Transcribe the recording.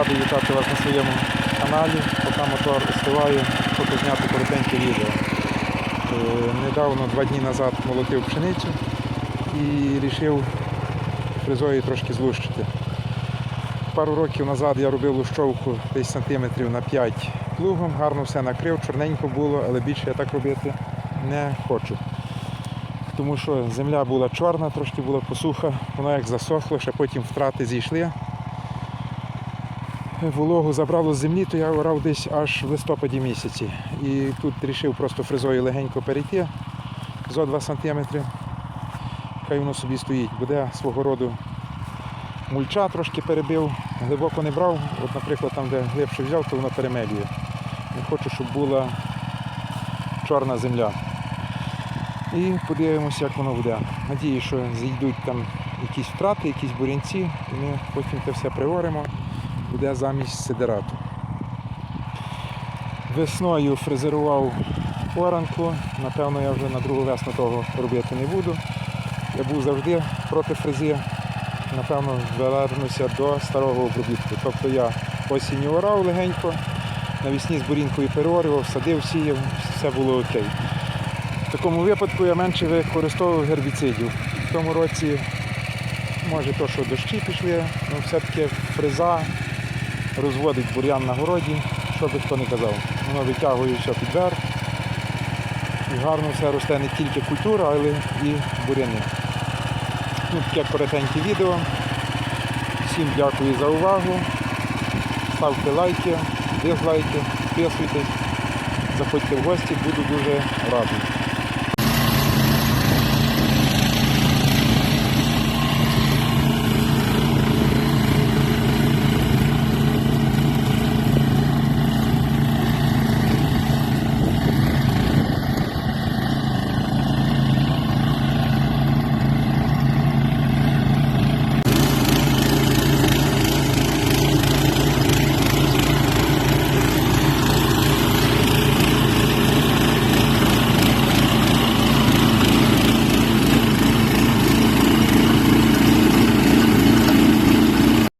радий вітати вас на своєму каналі. Поки мотор остиває, хочу зняти коротеньке відео. Е, Недавно, два дні назад, молотив пшеницю і вирішив фрезою трошки злущити. Пару років назад я робив лущовку десь сантиметрів на 5 плугом, гарно все накрив, чорненько було, але більше я так робити не хочу. Тому що земля була чорна, трошки була посуха, воно як засохло, ще потім втрати зійшли. Вологу забрало з землі, то я орав десь аж в листопаді місяці. І тут вирішив просто фрезою легенько перейти зо 2 см. Хай воно собі стоїть. Буде свого роду мульча трошки перебив, глибоко не брав. От, наприклад, там, де глибше взяв, то воно перемелює. Не хочу, щоб була чорна земля. І подивимося, як воно буде. Надію, що зійдуть там якісь втрати, якісь бурянці, і ми потім це все приоримо, буде замість сидерату. Весною фрезерував оранку, напевно, я вже на другу весну того робити не буду. Я був завжди проти фрези, напевно, повернуся до старого обробітку. Тобто я осінню орав легенько, навесні з бурінкою переорював, садив, сіяв, все було окей. В такому випадку я менше використовував гербіцидів. В тому році, може, то, що дощі пішли, але все-таки фреза розводить бур'ян на городі, що би хто не казав. Воно витягує все під верх. І гарно все росте не тільки культура, але і буряни. Ну, таке коротеньке відео. Всім дякую за увагу. Ставте лайки, дизлайки, підписуйтесь, заходьте в гості, буду дуже радий.